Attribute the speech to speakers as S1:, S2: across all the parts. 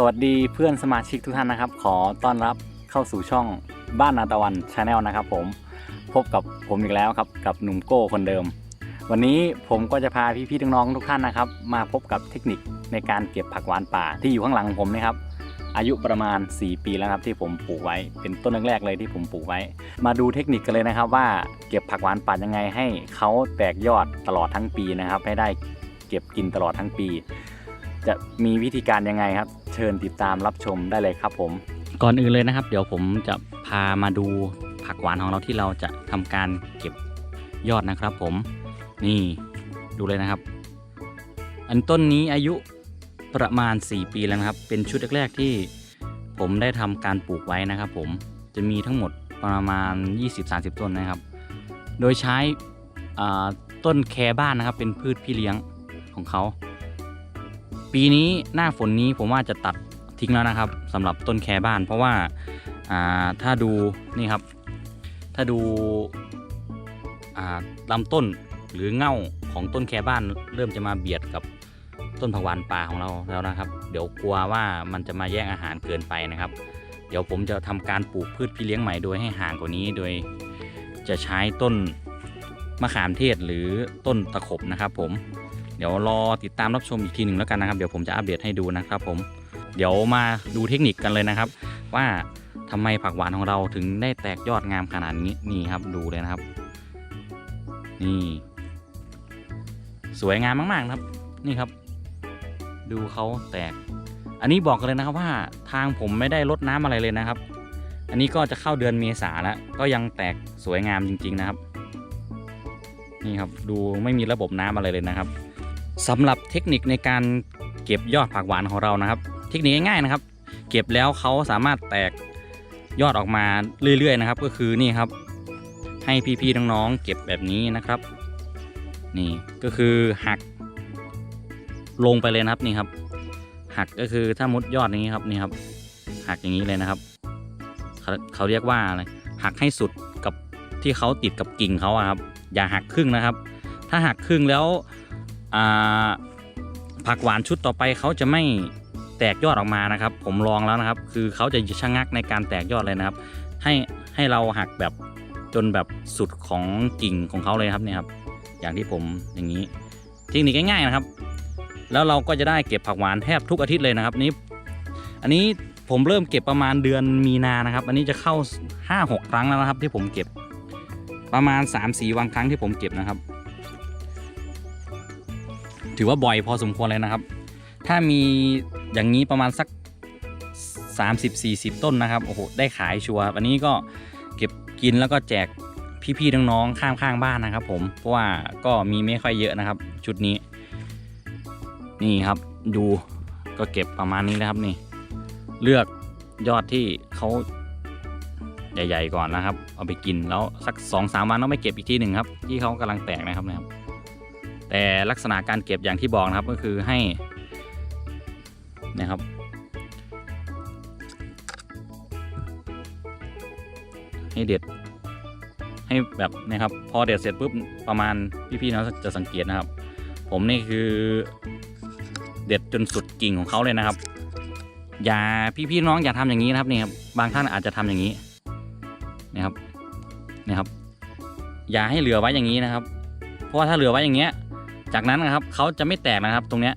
S1: สวัสดีเพื่อนสมาชิกทุกท่านนะครับ ขอต้อนรับเข้าสู่ช่องบ้านนาตะวันชาแนลนะครับผมพบกับผมอีกแล้วครับกับหนุ่มโก้คนเดิม วันนี้ผมก็จะพาพี่ๆน้องๆทุกท่านนะครับ มาพบกับเทคนิคในการเก็บผักหวานป่าที่อยู่ข้างหลังผมนะครับ อายุประมาณ 4 ปีแล้วครับที่ผมปลูกไว้ เป็นต้นแรกๆเลยที่ผมปลูกไว้ มาดูเทคนิคกันเลยนะครับ ว่าเก็บผักหวานป่ายังไงให้เขาแตกยอดตลอดทั้งปีนะครับ ให้ได้เก็บกินตลอดทั้งปี จะมีวิธีการยังไงครับ ชิญติดตามรับชมได้เลยครับผม ก่อนอื่นเลยนะครับ เดี๋ยวผมจะพามาดูผักหวานของเราที่เราจะทำการเก็บยอดนะครับ ผมนี่ดูเลยนะครับ อันต้นนี้อายุประมาณ 4 ปีแล้วนะครับ เป็นชุดแรกๆที่ผมได้ทำการปลูกไว้นะครับ ผมจะมีทั้งหมดประมาณ 20-30 ต้นนะครับ โดยใช้อาต้นแคบ้านนะครับ เป็นพืชพี่เลี้ยงของเขา ปีนี้หน้าฝนนี้ผมว่าจะตัดทิ้งแล้วนะครับสำหรับต้นแคบ้าน เพราะว่าาถ้าดูนี่ครับ ถ้าดูาลำต้นหรือเง่าของต้นแคบ้านเริ่มจะมาเบียดกับต้นผักหวานป่าของเราแล้วนะครับ เดี๋ยวกลัวว่ามันจะมาแย่งอาหารเกินไปนะครับ เดี๋ยวผมจะทำการปลูกพืชพี่เลี้ยงใหม่โดยให้ห่างกว่านี้โดยจะใช้ต้นมะขามเทศหรือต้นตะขบนะครับผม เดี๋ยวรอติดตามรับชมอีกทีหนึ่งแล้วกันนะครับ เดี๋ยวผมจะอัปเดตให้ดูนะครับผม เดี๋ยวมาดูเทคนิคกันเลยนะครับ ว่าทำไมผักหวานของเราถึงได้แตกยอดงามขนาดนี้นี่ครับดูเลยนะครับ นี่ สวยงามมากๆนะครับ นี่ครับ ดูเขาแตก อันนี้บอกกันเลยนะครับว่าทางผมไม่ได้ลดน้ำอะไรเลยนะครับ อันนี้ก็จะเข้าเดือนเมษาแล้วก็ยังแตกสวยงามจริง ๆนะครับ นี่ครับดูไม่มีระบบน้ำอะไรเลยนะครับ สำหรับเทคนิคในการเก็บยอดผักหวานของเรานะครับ เทคนิคง่ายๆนะครับ เก็บแล้วเขาสามารถแตกยอดออกมาเรื่อยๆนะครับ ก็คือนี่ครับ ให้พี่ๆน้องๆเก็บแบบนี้นะครับ นี่ก็คือหัก ลงไปเลยนะครับนี่ครับ หักก็คือถ้ามุดยอดอย่างนี้ครับนี่ครับ หักอย่างนี้เลยนะครับเขาเขาเรียกว่าอะไรหักให้สุดกับที่เขาติดกับกิ่งเขาอะครับ อย่าหักครึ่งนะครับ ถ้าหักครึ่งแล้ว ผักหวานชุดต่อไปเขาจะไม่แตกยอดออกมานะครับ ผมลองแล้วนะครับ คือเขาจะชะงักในการแตกยอดเลยนะครับ ให้ให้เราหักแบบจนแบบสุดของกิ่งของเขาเลยครับเนี่ยครับ อย่างที่ผมอย่างนี้เทคนิคง่ายๆนะครับ แล้วเราก็จะได้เก็บผักหวานแทบทุกอาทิตย์เลยนะครับนี้ อันนี้ผมเริ่มเก็บประมาณเดือนมีนานะครับ อันนี้จะเข้า 5-6 ครั้งแล้วนะครับ ที่ผมเก็บประมาณ 3-4วันครั้งที่ผมเก็บนะครับ ถือว่าบ่อยพอสมควรเลยนะครับ ถ้ามีอย่างนี้ประมาณสัก 30-40 ต้นนะครับโอ้โหได้ขายชัวร์ครับอันนี้ก็เก็บกินแล้วก็แจกพี่ๆน้องๆข้างๆบ้านนะครับ ผมเพราะว่าก็มีไม่ค่อยเยอะนะครับ ชุดนี้ นี่ครับดูก็เก็บประมาณนี้นะครับนี่ เลือกยอดที่เขาใหญ่ ๆ ก่อนนะครับ เอาไปกินแล้วสักสองสามวันต้องไปเก็บอีกทีหนึ่งครับ ที่เขากำลังแตกนะครับนะครับ แต่ลักษณะการเก็บอย่างที่บอกนะครับก็คือให้นะครับ ให้เด็ด ให้แบบนะครับ พอเด็ดเสร็จปุ๊บประมาณพี่ๆน้องจะสังเกตนะครับ ผมนี่คือเด็ดจนสุดกิ่งของเขาเลยนะครับ อย่าพี่ๆน้องอย่าทำอย่างนี้นะครับนี่ครับบางท่านอาจจะทำอย่างนี้นะครับนี่ครับ อย่าให้เหลือไว้อย่างนี้นะครับ เพราะว่าถ้าเหลือไว้อย่างเงี้ย จากนั้นนะครับเขาจะไม่แตกนะครับ ตรงเนี้ย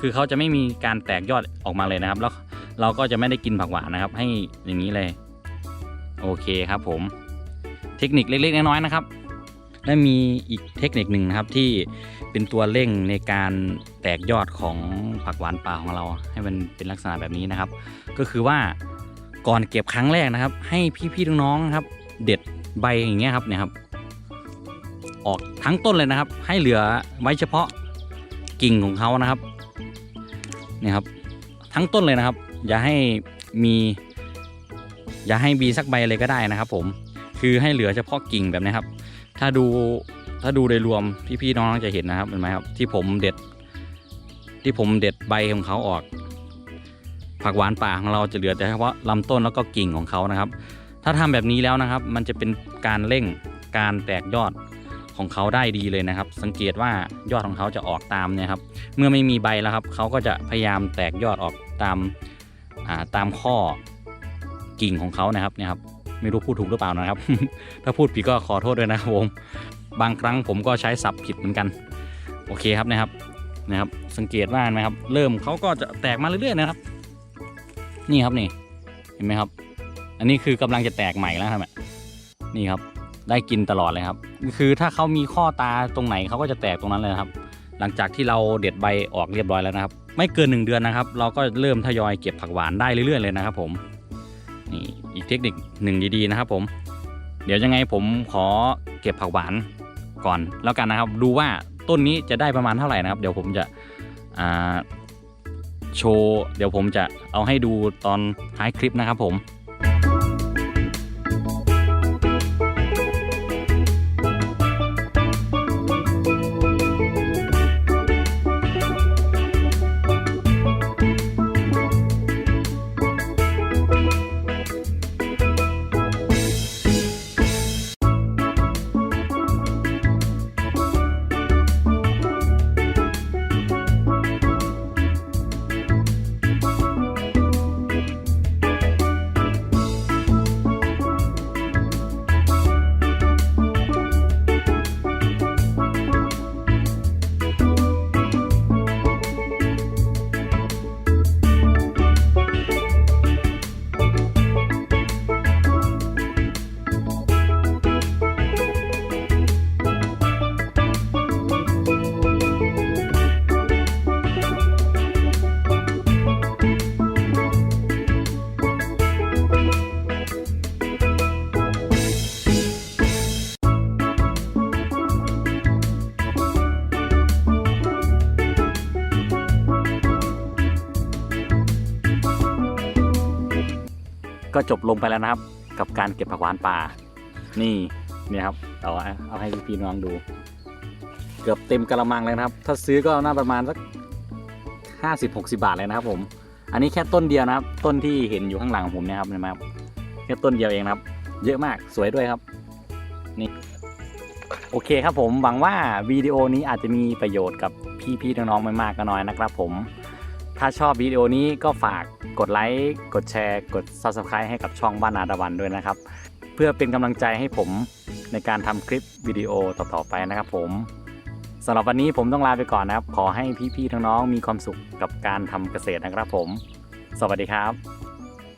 S1: คือเขาจะไม่มีการแตกยอดออกมาเลยนะครับ แล้วเราก็จะไม่ได้กินผักหวานนะครับ ให้อย่างนี้เลย โอเคครับผม เทคนิคเล็กๆน้อยๆนะครับ และมีอีกเทคนิคหนึ่งนะครับที่เป็นตัวเร่งในการแตกยอดของผักหวานป่าของเรา ให้มันเป็นลักษณะแบบนี้นะครับ ก็คือว่าก่อนเก็บครั้งแรกนะครับ ให้พี่ๆน้องๆนะครับ เด็ดใบอย่างเงี้ยครับเนี่ยครับ ออกทั้งต้นเลยนะครับ ให้เหลือไว้เฉพาะกิ่งของเขานะครับนี่ครับ ทั้งต้นเลยนะครับ อย่าให้มี อย่าให้มีสักใบเลยก็ได้นะครับ ผมคือให้เหลือเฉพาะกิ่งแบบนี้ครับ ถ้าดูถ้าดูโดยรวมพี่ๆน้องๆจะเห็นนะครับเห็นไหมครับ ที่ผมเด็ด ที่ผมเด็ดใบของเขาออก ผักหวานป่าของเราจะเหลือแต่เฉพาะลำต้นแล้วก็กิ่งของเขานะครับ ถ้าทำแบบนี้แล้วนะครับ มันจะเป็นการเร่งการแตกยอด ของเขาได้ดีเลยนะครับ สังเกตว่ายอดของเขาจะออกตามเนี่ยครับเมื่อไม่มีใบแล้วครับเขาก็จะพยายามแตกยอดออกตามาตามข้อกิ่งของเขานะครับเนี่ยครับไม่รู้พูดถูกหรือเปล่านะครับ ถ้าพูดผิดก็ขอโทษด้วยนะครับผมบางครั้งผมก็ใช้ศัพท์ผิดเหมือนกัน โอเคครับนะครับนะครับ สังเกตว่านไหมครับ เริ่มเขาก็จะแตกมาเรื่อยๆนะครับ นี่ครับนี่เห็นไหมครับ อันนี้คือกำลังจะแตกใหม่แล้วครับนี่ครับ ได้กินตลอดเลยครับ คือถ้าเขามีข้อตาตรงไหนเขาก็จะแตกตรงนั้นเลยครับ หลังจากที่เราเด็ดใบออกเรียบร้อยแล้วนะครับ ไม่เกินหนึ่งเดือนนะครับ เราก็เริ่มทยอยเก็บผักหวานได้เรื่อยๆเลยนะครับ ผมนี่อีกเทคนิคหนึ่งดีๆนะครับ ผม เดี๋ยวยังไงผมขอเก็บผักหวานก่อนแล้วกันนะครับ ดูว่าต้นนี้จะได้ประมาณเท่าไหร่นะครับ เดี๋ยวผมจะโชว์เดี๋ยวผมจะเอาให้ดูตอนท้ายคลิปนะครับผม ก็จบลงไปแล้วนะครับ กับการเก็บผักหวานป่า นี่เนี่ยครับเอาเอาให้พี่น้องดู เกือบเต็มกระมังเลยนะครับ ถ้าซื้อก็น่าประมาณสักห้าสิบหกสิบาทเลยนะครับ ผม อันนี้แค่ต้นเดียวนะครับ ต้นที่เห็นอยู่ข้างหลังผมเนี่ยครับเห็นไหมครับแค่ต้นเดียวเองนะครับ เยอะมากสวยด้วยครับนี่โอเคครับผมหวังว่าวิดีโอนี้อาจจะมีประโยชน์กับพี่ๆน้องๆไม่มากก็น้อยนะครับ ผม ถ้าชอบวิดีโอนี้ก็ฝาก กดไลค์กดแชร์กด Subscribe ให้กับช่องบ้านนาดวันด้วยนะครับ เพื่อเป็นกำลังใจให้ผมในการทำคลิปวิดีโอต่อๆไปนะครับผมสำหรับวันนี้ผมต้องลาไปก่อนนะครับ ขอให้พี่ๆน้องๆมีความสุขกับการทำเกษตรนะครับผม สวัสดีครับ